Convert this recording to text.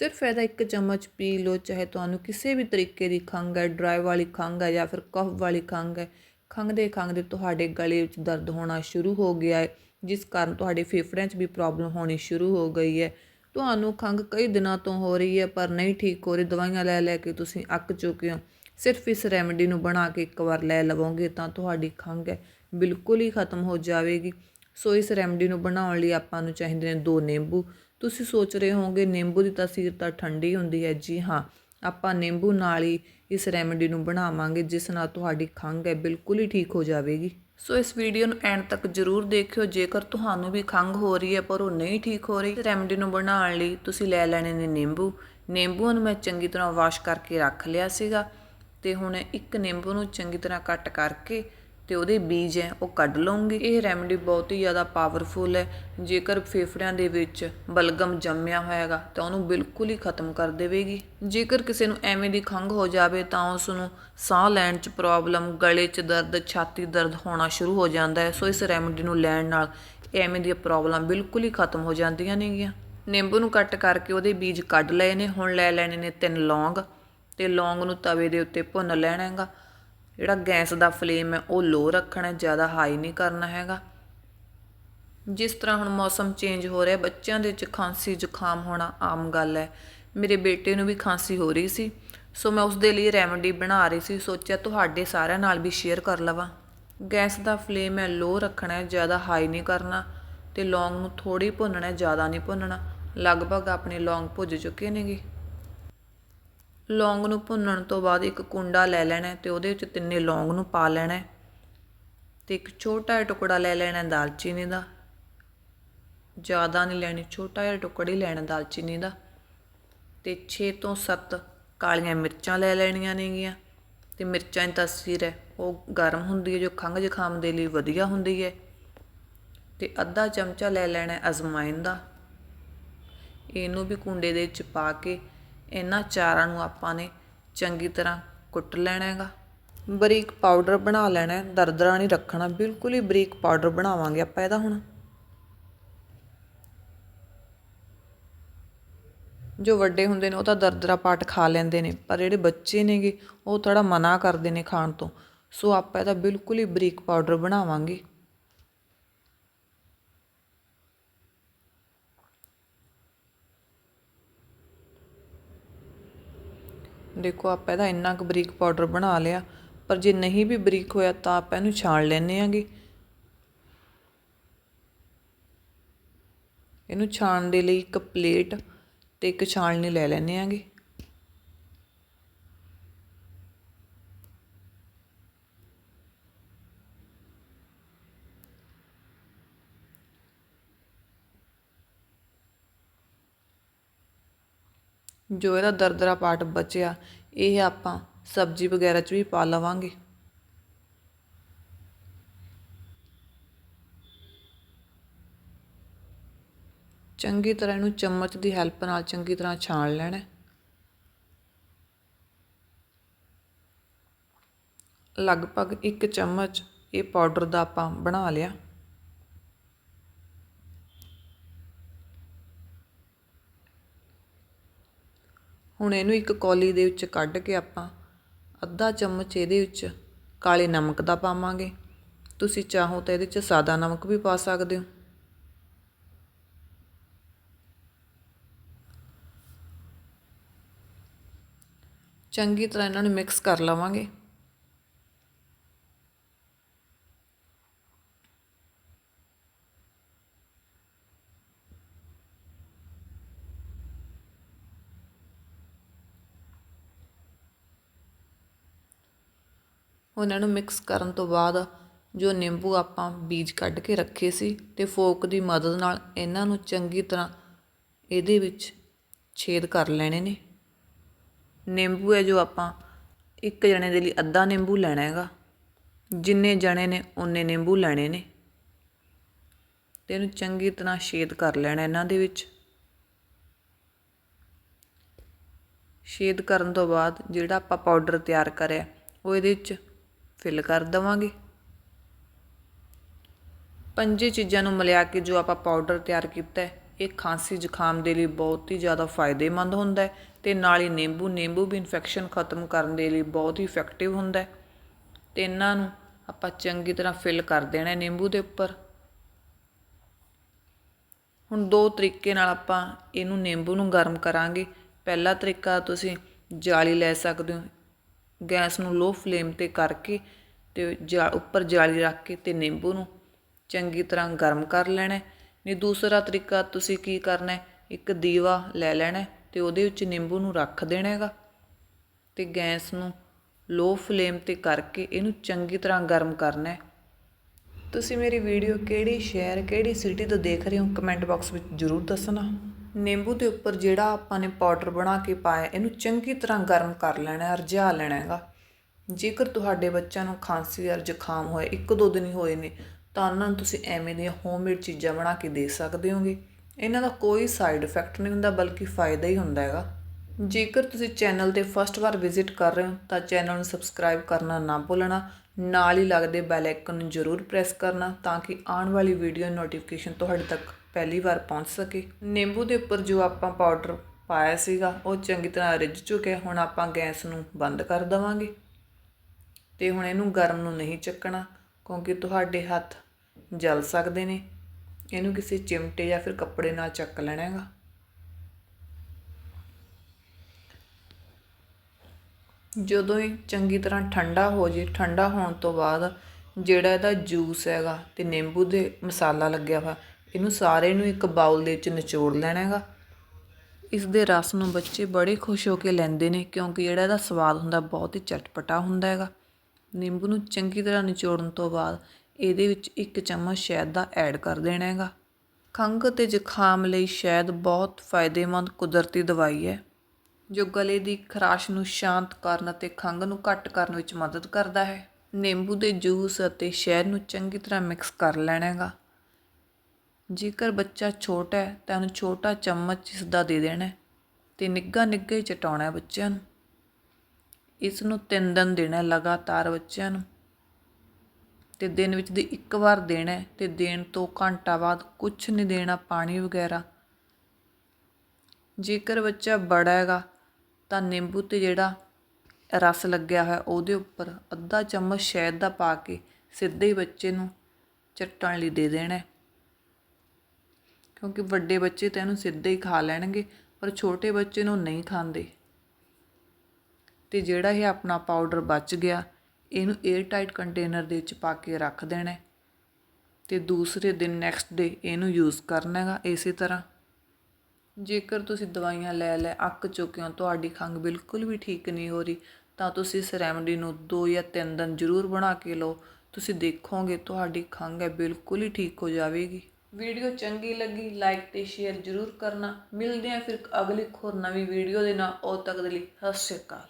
ਸਿਰਫ ਇਹਦਾ ਇੱਕ ਚਮਚ ਪੀ ਲਓ, ਚਾਹੇ ਤੁਹਾਨੂੰ ਕਿਸੇ ਵੀ ਤਰੀਕੇ ਦੀ ਖੰਘ ਹੈ, ਡਰਾਈ ਵਾਲੀ ਖੰਘ ਹੈ ਜਾਂ ਫਿਰ ਕਫ ਵਾਲੀ ਖੰਘ ਹੈ। ਖੰਘਦੇ ਖੰਘਦੇ ਤੁਹਾਡੇ ਗਲੇ ਵਿੱਚ ਦਰਦ ਹੋਣਾ ਸ਼ੁਰੂ ਹੋ ਗਿਆ ਹੈ, ਜਿਸ ਕਾਰਨ ਤੁਹਾਡੇ ਫੇਫੜਿਆਂ 'ਚ ਵੀ ਪ੍ਰੋਬਲਮ ਹੋਣੀ ਸ਼ੁਰੂ ਹੋ ਗਈ ਹੈ। ਤੁਹਾਨੂੰ ਖੰਘ ਕਈ ਦਿਨਾਂ ਤੋਂ ਹੋ ਰਹੀ ਹੈ, ਪਰ ਨਹੀਂ ਠੀਕ ਹੋ ਰਹੀ, ਦਵਾਈਆਂ ਲੈ ਲੈ ਕੇ ਤੁਸੀਂ ਅੱਕ ਚੁੱਕੇ ਹੋ। ਸਿਰਫ ਇਸ ਰੈਮਡੀ ਨੂੰ ਬਣਾ ਕੇ ਇੱਕ ਵਾਰ ਲੈ ਲਵੋਗੇ ਤਾਂ ਤੁਹਾਡੀ ਖੰਘ ਹੈ, ਬਿਲਕੁਲ ਹੀ ਖਤਮ ਹੋ ਜਾਵੇਗੀ। ਸੋ ਇਸ ਰੈਮਡੀ ਨੂੰ ਬਣਾਉਣ ਲਈ ਆਪਾਂ ਨੂੰ ਚਾਹੀਦੇ ਨੇ ਦੋ ਨਿੰਬੂ। ਤੁਸੀਂ ਸੋਚ ਰਹੇ ਹੋਵੋਗੇ, ਨਿੰਬੂ ਦੀ ਤਾਸੀਰ ਤਾਂ ਠੰਡੀ ਹੁੰਦੀ ਹੈ ਜੀ, ਹਾਂ। ਆਪਾਂ ਨਿੰਬੂ ਨਾਲ ਹੀ ਇਸ ਰੈਮੇਡੀ ਨੂੰ ਬਣਾਵਾਂਗੇ, ਜਿਸ ਨਾਲ ਤੁਹਾਡੀ ਖੰਘ ਹੈ, ਬਿਲਕੁਲ ਹੀ ਠੀਕ ਹੋ ਜਾਵੇਗੀ। ਸੋ ਇਸ ਵੀਡੀਓ ਨੂੰ ਐਂਡ ਤੱਕ ਜ਼ਰੂਰ ਦੇਖਿਓ, ਜੇਕਰ ਤੁਹਾਨੂੰ ਵੀ ਖੰਘ ਹੋ ਰਹੀ ਹੈ, ਪਰ ਉਹ ਨਹੀਂ ਠੀਕ ਹੋ ਰਹੀ, ਰੈਮਡੀ ਨੂੰ ਬਣਾਉਣ ਲਈ ਤੁਸੀਂ ਲੈ ਲੈਣੇ ਨੇ ਨਿੰਬੂ। ਨਿੰਬੂਆਂ ਨੂੰ ਮੈਂ ਚੰਗੀ ਤਰ੍ਹਾਂ ਵਾਸ਼ ਕਰਕੇ ਰੱਖ ਲਿਆ ਸੀਗਾ, ਤੇ ਹੁਣ ਇੱਕ ਨਿੰਬੂ ਨੂੰ ਚੰਗੀ ਤਰ੍ਹਾਂ ਕੱਟ ਕਰਕੇ ਤੇ ਉਹਦੇ ਬੀਜ ਹੈ, ਉਹ ਕੱਢ ਲਵਾਂਗੀ ਇਹ ਰੈਮਡੀ ਬਹੁਤ ਹੀ ਜ਼ਿਆਦਾ ਪਾਵਰਫੁਲ ਹੈ। ਜੇਕਰ ਫੇਫੜਿਆਂ ਦੇ ਵਿੱਚ ਬਲਗਮ ਜੰਮਿਆ ਹੋਏਗਾ, ਤਾਂ ਉਹਨੂੰ ਬਿਲਕੁਲ ਹੀ ਖਤਮ ਕਰ ਦੇਵੇਗੀ। ਜੇਕਰ ਕਿਸੇ ਨੂੰ ਐਵੇਂ ਦੀ ਖੰਘ ਹੋ ਜਾਵੇ, ਤਾਂ ਉਸ ਨੂੰ ਸਾਹ ਲੈਣ 'ਚ ਪ੍ਰੋਬਲਮ ਗਲੇ 'ਚ ਦਰਦ, ਛਾਤੀ ਦਰਦ ਹੋਣਾ ਸ਼ੁਰੂ ਹੋ ਜਾਂਦਾ ਹੈ। ਸੋ ਇਸ ਰੈਮਡੀ ਨੂੰ ਲੈਣ ਨਾਲ ਐਵੇਂ ਦੀਆਂ ਪ੍ਰੋਬਲਮ ਬਿਲਕੁਲ ਹੀ ਖਤਮ ਹੋ ਜਾਂਦੀਆਂ ਨੇਗੀਆਂ। ਨਿੰਬੂ ਨੂੰ ਕੱਟ ਕਰਕੇ ਉਹਦੇ ਬੀਜ ਕੱਢ ਲਏ ਨੇ। ਹੁਣ ਲੈ ਲੈਣੇ ਨੇ ਤਿੰਨ ਲੌਂਗ। ਤੇ ਲੌਂਗ ਨੂੰ ਤਵੇ ਦੇ ਉੱਤੇ ਭੁੰਨ ਲੈਣਾ ਹੈਗਾ ਜਿਹੜਾ ਗੈਸ ਦਾ ਫਲੇਮ ਹੈ, ਉਹ ਲੋ ਰੱਖਣਾ ਜ਼ਿਆਦਾ ਹਾਈ ਨਹੀਂ ਕਰਨਾ ਹੈਗਾ। ਜਿਸ ਤਰ੍ਹਾਂ ਹੁਣ ਮੌਸਮ ਚੇਂਜ ਹੋ ਰਿਹਾ, ਬੱਚਿਆਂ ਦੇ ਵਿੱਚ ਖਾਂਸੀ ਜ਼ੁਕਾਮ ਹੋਣਾ ਆਮ ਗੱਲ ਹੈ। ਮੇਰੇ ਬੇਟੇ ਨੂੰ ਵੀ ਖਾਂਸੀ ਹੋ ਰਹੀ ਸੀ, ਸੋ ਮੈਂ ਉਸ ਦੇ ਲਈ ਰੈਮਡੀ ਬਣਾ ਰਹੀ ਸੀ। ਸੋਚਿਆ ਤੁਹਾਡੇ ਸਾਰਿਆਂ ਨਾਲ ਵੀ ਸ਼ੇਅਰ ਕਰ ਲਵਾਂ। ਗੈਸ ਦਾ ਫਲੇਮ ਹੈ, ਲੋ ਰੱਖਣਾ ਹੈ, ਜ਼ਿਆਦਾ ਹਾਈ ਨਹੀਂ ਕਰਨਾ ਤੇ ਲੌਂਗ ਨੂੰ ਥੋੜੀ ਭੁੰਨਣਾ ਹੈ, ਜ਼ਿਆਦਾ ਨਹੀਂ ਭੁੰਨਣਾ। ਲਗਭਗ ਆਪਣੇ ਲੌਂਗ ਭੁੱਜ ਚੁੱਕੇ ਨੇਗੇ। ਲੌਂਗ ਨੂੰ ਭੁੰਨਣ ਤੋਂ ਬਾਅਦ ਇੱਕ ਕੁੰਡਾ ਲੈ ਲੈਣਾ ਹੈ ਤੇ ਉਹਦੇ ਵਿੱਚ ਤਿੰਨੇ ਲੌਂਗ ਨੂੰ ਪਾ ਲੈਣਾ ਹੈ ਤੇ ਇੱਕ ਛੋਟਾ ਜਿਹਾ ਟੁਕੜਾ ਲੈ ਲੈਣਾ ਦਾਲਚੀਨੀ ਦਾ। ਜ਼ਿਆਦਾ ਨਹੀਂ ਲੈਣੀ, ਛੋਟਾ ਜਿਹਾ ਟੁਕੜਾ ਹੀ ਲੈਣਾ ਦਾਲਚੀਨੀ ਦਾ। ਤੇ 6 ਤੋਂ 7 ਕਾਲੀਆਂ ਮਿਰਚਾਂ ਲੈ ਲੈਣੀਆਂ ਨੇਗੀਆਂ। ਤੇ ਮਿਰਚਾਂ ਦੀ ਤਸਵੀਰ ਹੈ, ਉਹ ਗਰਮ ਹੁੰਦੀ ਹੈ, ਜੋ ਖੰਘ ਜ਼ੁਕਾਮ ਦੇ ਲਈ ਵਧੀਆ ਹੁੰਦੀ ਹੈ। ਤੇ ਅੱਧਾ ਚਮਚਾ ਲੈ ਲੈਣਾ ਹੈ ਦਾ। ਇਹਨੂੰ ਵੀ ਕੁੰਡੇ ਦੇ ਵਿੱਚ ਪਾ ਕੇ ਇਹਨਾਂ ਚਾਰਾਂ ਨੂੰ ਆਪਾਂ ਨੇ ਚੰਗੀ ਤਰ੍ਹਾਂ ਕੁੱਟ ਲੈਣਾ ਹੈਗਾ। ਬਰੀਕ ਪਾਊਡਰ ਬਣਾ ਲੈਣਾ ਦਰਦਰਾ ਨਹੀਂ ਰੱਖਣਾ। ਬਿਲਕੁਲ ਹੀ ਬਰੀਕ ਪਾਊਡਰ ਬਣਾਵਾਂਗੇ ਆਪਾਂ ਇਹਦਾ ਹੁਣ। ਜੋ ਵੱਡੇ ਹੁੰਦੇ ਨੇ ਉਹ ਤਾਂ ਦਰਦਰਾ ਪਾਟ ਖਾ ਲੈਂਦੇ ਨੇ, ਪਰ ਜਿਹੜੇ ਬੱਚੇ ਨੇਗੇ ਉਹ ਥੋੜਾ ਮਨਾ ਕਰਦੇ ਨੇ ਖਾਣ ਤੋਂ। ਸੋ ਆਪਾਂ ਇਹਦਾ ਬਿਲਕੁਲ ਹੀ ਬਰੀਕ ਪਾਊਡਰ ਬਣਾਵਾਂਗੇ। ਦੇਖੋ, ਆਪਾਂ ਇਹਦਾ ਇੰਨਾ ਕੁ ਬਰੀਕ ਪਾਊਡਰ ਬਣਾ ਲਿਆ, ਪਰ ਜੇ ਨਹੀਂ ਵੀ ਬਰੀਕ ਹੋਇਆ ਤਾਂ ਆਪਾਂ ਇਹਨੂੰ ਛਾਣ ਲੈਣੇ ਆਂਗੇ ਇਹਨੂੰ ਛਾਣ ਦੇ ਲਈ ਇੱਕ ਪਲੇਟ ਤੇ ਇੱਕ ਛਾਣਨੀ ਲੈ ਲੈਣੇ ਆਂਗੇ ਜੋ ਇਹਦਾ ਦਰਦਰਾ ਪਾਰਟ ਬਚਿਆ, ਇਹ ਆਪਾਂ ਸਬਜ਼ੀ ਵਗੈਰਾ 'ਚ ਵੀ ਪਾ ਲਵਾਂਗੇ। ਚੰਗੀ ਤਰ੍ਹਾਂ ਇਹਨੂੰ ਚਮਚ ਦੀ ਹੈਲਪ ਨਾਲ ਚੰਗੀ ਤਰ੍ਹਾਂ ਛਾਣ ਲੈਣਾ ਲਗਭਗ 1 ਚਮਚ ਇਹ ਪਾਊਡਰ ਦਾ ਆਪਾਂ ਬਣਾ ਲਿਆ। ਹੁਣ ਇਹਨੂੰ ਇੱਕ ਕੌਲੀ ਦੇ ਵਿੱਚ ਕੱਢ ਕੇ ਆਪਾਂ ਅੱਧਾ ਚਮਚ ਇਹਦੇ ਵਿੱਚ ਕਾਲੇ ਨਮਕ ਦਾ ਪਾਵਾਂਗੇ। ਤੁਸੀਂ ਚਾਹੋ ਤਾਂ ਇਹਦੇ ਵਿੱਚ ਸਾਦਾ ਨਮਕ ਵੀ ਪਾ ਸਕਦੇ ਹੋ। ਚੰਗੀ ਤਰ੍ਹਾਂ ਇਹਨਾਂ ਨੂੰ ਮਿਕਸ ਕਰ ਲਵਾਂਗੇ। ਉਹਨਾਂ ਨੂੰ ਮਿਕਸ ਕਰਨ ਤੋਂ ਬਾਅਦ ਜੋ ਨਿੰਬੂ ਆਪਾਂ ਬੀਜ ਕੱਢ ਕੇ ਰੱਖੇ ਸੀ ਤੇ ਫੋਕ ਦੀ ਮਦਦ ਨਾਲ ਇਹਨਾਂ ਨੂੰ ਚੰਗੀ ਤਰ੍ਹਾਂ ਇਹਦੇ ਵਿੱਚ ਛੇਦ ਕਰ ਲੈਣੇ ਨੇ। ਨਿੰਬੂ ਹੈ ਜੋ ਆਪਾਂ ਇੱਕ ਜਣੇ ਦੇ ਲਈ ਅੱਧਾ ਨਿੰਬੂ ਲੈਣਾ ਹੈਗਾ। ਜਿੰਨੇ ਜਣੇ ਨੇ ਉਨੇ ਨਿੰਬੂ ਲੈਣੇ ਨੇ। ਤੇ ਇਹਨੂੰ ਚੰਗੀ ਤਰ੍ਹਾਂ ਛੇਦ ਕਰ ਲੈਣਾ ਇਹਨਾਂ ਦੇ ਵਿੱਚ। ਛੇਦ ਕਰਨ ਤੋਂ ਬਾਅਦ ਜਿਹੜਾ ਆਪਾਂ ਪਾਊਡਰ ਤਿਆਰ ਕਰਿਆ, ਉਹ ਇਹਦੇ ਵਿੱਚ ਫਿਲ ਕਰ ਦਵਾਂਗੇ। ਪੰਜੇ ਚੀਜ਼ਾਂ ਨੂੰ ਮਿਲਾ ਕੇ ਜੋ ਆਪਾਂ ਪਾਊਡਰ ਤਿਆਰ ਕੀਤਾ ਹੈ, ਇਹ ਖਾਂਸੀ ਜ਼ੁਕਾਮ ਦੇ ਲਈ ਬਹੁਤ ਹੀ ਜ਼ਿਆਦਾ ਫਾਇਦੇਮੰਦ ਹੁੰਦਾ ਹੈ ਤੇ ਨਾਲ ਹੀ ਨਿੰਬੂ ਨਿੰਬੂ ਵੀ ਇਨਫੈਕਸ਼ਨ ਖਤਮ ਕਰਨ ਦੇ ਲਈ ਬਹੁਤ ਹੀ ਇਫੈਕਟਿਵ ਹੁੰਦਾ ਹੈ। ਤੇ ਇਹਨਾਂ ਨੂੰ ਆਪਾਂ ਚੰਗੀ ਤਰ੍ਹਾਂ ਫਿਲ ਕਰ ਦੇਣਾ ਨਿੰਬੂ ਦੇ ਉੱਪਰ। ਹੁਣ ਦੋ ਤਰੀਕੇ ਨਾਲ ਆਪਾਂ ਇਹਨੂੰ ਨਿੰਬੂ ਨੂੰ ਗਰਮ ਕਰਾਂਗੇ। ਪਹਿਲਾ ਤਰੀਕਾ ਤੁਸੀਂ ਜਾਲੀ ਲੈ ਸਕਦੇ ਹੋ ਗੈਸ ਨੂੰ ਲੋ ਫਲੇਮ ਤੇ ਕਰਕੇ ਤੇ ਜਾ ਉੱਪਰ ਜਾਲੀ ਰੱਖ ਕੇ ਤੇ ਨਿੰਬੂ ਨੂੰ ਚੰਗੀ ਤਰ੍ਹਾਂ ਗਰਮ ਕਰ ਲੈਣਾ ਹੈ। ਨਹੀਂ ਦੂਸਰਾ ਤਰੀਕਾ ਤੁਸੀਂ ਕੀ ਕਰਨਾ ਇੱਕ ਦੀਵਾ ਲੈ ਲੈਣਾ ਹੈ ਤੇ ਉਹਦੇ ਵਿੱਚ ਨਿੰਬੂ ਨੂੰ ਰੱਖ ਦੇਣਾ ਹੈਗਾ। ਤੇ ਗੈਸ ਨੂੰ ਲੋ ਫਲੇਮ ਤੇ ਕਰਕੇ ਇਹਨੂੰ ਚੰਗੀ ਤਰ੍ਹਾਂ ਗਰਮ ਕਰਨਾ ਤੁਸੀਂ ਮੇਰੀ ਵੀਡੀਓ ਕਿਹੜੀ ਸ਼ਹਿਰ, ਕਿਹੜੀ ਸਿਟੀ ਤੋਂ ਦੇਖ ਰਹੇ ਹੋ? ਕਮੈਂਟ ਬਾਕਸ ਵਿੱਚ ਜ਼ਰੂਰ ਦੱਸਣਾ। ਨਿੰਬੂ ਦੇ ਉੱਪਰ ਜਿਹੜਾ ਆਪਾਂ ਨੇ ਪਾਊਡਰ ਬਣਾ ਕੇ ਪਾਇਆ, ਇਹਨੂੰ ਚੰਗੀ ਤਰ੍ਹਾਂ ਗਰਮ ਕਰ ਲੈਣਾ ਹੈ ਰਝਾ ਲੈਣਾ ਹੈਗਾ। ਜੇਕਰ ਤੁਹਾਡੇ ਬੱਚਿਆਂ ਨੂੰ ਖਾਂਸੀ ਜਾਂ ਜ਼ੁਕਾਮ ਹੋਏ, ਇੱਕ ਦੋ ਦਿਨ ਹੀ ਹੋਏ ਨੇ, ਤਾਂ ਉਹਨਾਂ ਨੂੰ ਤੁਸੀਂ ਐਵੇਂ ਦੀਆਂ ਹੋਮਮੇਡ ਚੀਜ਼ਾਂ ਬਣਾ ਕੇ ਦੇ ਸਕਦੇ ਹੋਗੇ। ਇਹਨਾਂ ਦਾ ਕੋਈ ਸਾਈਡ ਇਫੈਕਟ ਨਹੀਂ ਹੁੰਦਾ, ਬਲਕਿ ਫਾਇਦਾ ਹੀ ਹੁੰਦਾ ਹੈਗਾ। ਜੇਕਰ ਤੁਸੀਂ ਚੈਨਲ ਤੇ ਫਸਟ ਵਾਰ ਵਿਜ਼ਿਟ ਕਰ ਰਹੇ ਹੋ, ਤਾਂ ਚੈਨਲ ਨੂੰ ਸਬਸਕ੍ਰਾਈਬ ਕਰਨਾ ਨਾ ਭੁੱਲਣਾ, ਨਾਲ ਹੀ ਲੱਗਦੇ ਬੈਲ ਆਈਕਨ ਨੂੰ ਜ਼ਰੂਰ ਪ੍ਰੈਸ ਕਰਨਾ, ਤਾਂ ਕਿ ਆਉਣ ਵਾਲੀ ਵੀਡੀਓ ਨੋਟੀਫਿਕੇਸ਼ਨ ਤੁਹਾਡੇ ਤੱਕ ਪਹਿਲੀ ਵਾਰ ਪਹੁੰਚ ਸਕੇ। ਨਿੰਬੂ ਦੇ ਉੱਪਰ ਜੋ ਆਪਾਂ ਪਾਊਡਰ ਪਾਇਆ ਸੀਗਾ, ਉਹ ਚੰਗੀ ਤਰ੍ਹਾਂ ਰਿੱਝ ਚੁੱਕਿਆ। ਹੁਣ ਆਪਾਂ ਗੈਸ ਨੂੰ ਬੰਦ ਕਰ ਦੇਵਾਂਗੇ। ਤੇ ਹੁਣ ਇਹਨੂੰ ਗਰਮ ਨੂੰ ਨਹੀਂ ਚੱਕਣਾ, ਕਿਉਂਕਿ ਤੁਹਾਡੇ ਹੱਥ ਜਲ ਸਕਦੇ ਨੇ। ਇਹਨੂੰ ਕਿਸੇ ਚਿਮਟੇ ਜਾਂ ਫਿਰ ਕੱਪੜੇ ਨਾਲ ਚੱਕ ਲੈਣਾ ਹੈਗਾ। ਜਦੋਂ ਇਹ ਚੰਗੀ ਤਰ੍ਹਾਂ ਠੰਡਾ ਹੋ ਜੇ, ਠੰਡਾ ਹੋਣ ਤੋਂ ਬਾਅਦ ਜਿਹੜਾ ਇਹਦਾ ਜੂਸ ਹੈਗਾ ਤੇ ਨਿੰਬੂ ਦੇ ਮਸਾਲਾ ਲੱਗਿਆ ਹੋਇਆ ਇਹਨੂੰ ਸਾਰੇ ਨੂੰ ਇੱਕ ਬਾਉਲ ਦੇ ਵਿੱਚ ਨਿਚੋੜ ਲੈਣਾ ਹੈਗਾ। ਇਸ ਦੇ ਰਸ ਨੂੰ ਬੱਚੇ ਬੜੇ ਖੁਸ਼ ਹੋ ਕੇ ਲੈਂਦੇ ਨੇ, ਕਿਉਂਕਿ ਜਿਹੜਾ ਇਹਦਾ ਸਵਾਦ ਹੁੰਦਾ ਬਹੁਤ ਹੀ ਚਟਪਟਾ ਹੁੰਦਾ ਹੈਗਾ। ਨਿੰਬੂ ਨੂੰ ਚੰਗੀ ਤਰ੍ਹਾਂ ਨਿਚੋੜਨ ਤੋਂ ਬਾਅਦ ਇਹਦੇ ਵਿੱਚ ਇੱਕ ਚਮਚ ਸ਼ਹਿਦ ਦਾ ਐਡ ਕਰ ਦੇਣਾ ਹੈਗਾ। ਖੰਘ ਤੇ ਜ਼ੁਕਾਮ ਲਈ ਸ਼ਹਿਦ ਬਹੁਤ ਫਾਇਦੇਮੰਦ ਕੁਦਰਤੀ ਦਵਾਈ ਹੈ। ਜੋ ਗਲੇ ਦੀ ਖਰਾਸ਼ ਨੂੰ ਸ਼ਾਂਤ ਕਰਨ ਅਤੇ ਖੰਘ ਨੂੰ ਘੱਟ ਕਰਨ ਵਿੱਚ ਮਦਦ ਕਰਦਾ ਹੈ। ਨਿੰਬੂ ਦੇ ਜੂਸ ਅਤੇ ਸ਼ਹਿਦ ਨੂੰ ਚੰਗੀ ਤਰ੍ਹਾਂ ਮਿਕਸ ਕਰ ਲੈਣਾ ਹੈਗਾ। ਜੇਕਰ ਬੱਚਾ ਛੋਟਾ ਹੈ ਤਾਂ ਉਹਨੂੰ ਛੋਟਾ ਚਮਚ ਇਸ ਦੇ ਦੇਣਾ ਅਤੇ ਨਿੱਘਾ ਨਿੱਘਾ ਹੀ ਚਟਾਉਣਾ ਬੱਚਿਆਂ ਨੂੰ। ਇਸ ਨੂੰ ਤਿੰਨ ਦਿਨ ਦੇਣਾ ਲਗਾਤਾਰ ਬੱਚਿਆਂ ਨੂੰ। ਅਤੇ ਦਿਨ ਵਿੱਚ ਦੀ ਇੱਕ ਵਾਰ ਦੇਣਾ ਅਤੇ ਦੇਣ ਤੋਂ ਘੰਟਾ ਬਾਅਦ ਕੁਝ ਨਹੀਂ ਦੇਣਾ, ਪਾਣੀ ਵਗੈਰਾ। ਜੇਕਰ ਬੱਚਾ ਬੜਾ ਹੈਗਾ ਤਾਂ ਨਿੰਬੂ ਤੇ ਜਿਹੜਾ ਰਸ ਲੱਗਿਆ ਹੋਇਆ ਉਹਦੇ ਉੱਪਰ ਅੱਧਾ ਚਮਚ ਸ਼ਹਿਦ ਦਾ ਪਾ ਕੇ ਸਿੱਧੇ ਹੀ ਬੱਚੇ ਨੂੰ ਚੱਟਣ ਲਈ ਦੇ ਦੇਣਾ ਕਿਉਂਕਿ ਵੱਡੇ ਬੱਚੇ ਤਾਂ ਇਹਨੂੰ ਸਿੱਧੇ ਹੀ ਖਾ ਲੈਣਗੇ, ਪਰ ਛੋਟੇ ਬੱਚੇ ਨੂੰ ਨਹੀਂ ਖਾਂਦੇ। ਤੇ ਜਿਹੜਾ ਇਹ ਆਪਣਾ ਪਾਊਡਰ ਬਚ ਗਿਆ, ਇਹਨੂੰ 에ਅਰ ਟਾਈਟ ਕੰਟੇਨਰ ਦੇ ਵਿੱਚ ਪਾ ਕੇ ਰੱਖ ਦੇਣਾ ਹੈ। ਤੇ ਦੂਸਰੇ ਦਿਨ ਨੈਕਸਟ ਡੇ ਇਹਨੂੰ ਯੂਜ਼ ਕਰਨਾ ਹੈਗਾ ਇਸੇ ਤਰ੍ਹਾਂ। ਜੇਕਰ ਤੁਸੀਂ ਦਵਾਈਆਂ ਲੈ ਲੈ, ਅੱਕ ਚੁੱਕੇ ਹੋ, ਤੁਹਾਡੀ ਖੰਘ ਬਿਲਕੁਲ ਵੀ ਠੀਕ ਨਹੀਂ ਹੋ ਰਹੀ, ਤਾਂ ਤੁਸੀਂ ਇਸ ਰੈਮਡੀ ਨੂੰ 2 ਜਾਂ 3 ਦਿਨ ਜ਼ਰੂਰ ਬਣਾ ਕੇ ਲਓ। ਤੁਸੀਂ ਦੇਖੋਗੇ ਤੁਹਾਡੀ ਖੰਘ ਹੈ, ਬਿਲਕੁਲ ਹੀ ਠੀਕ ਹੋ ਜਾਵੇਗੀ। ਵੀਡੀਓ ਚੰਗੀ ਲੱਗੀ ਲਾਈਕ ਤੇ ਸ਼ੇਅਰ ਜ਼ਰੂਰ ਕਰਨਾ। ਮਿਲਦੇ ਹਾਂ ਫਿਰ ਅਗਲੀ ਖੋਰ ਨਵੀਂ ਵੀਡੀਓ ਦੇ ਨਾਲ। ਉਦ ਤੱਕ ਦੇ ਲਈ ਸਤਿ ਸ਼੍ਰੀ ਅਕਾਲ।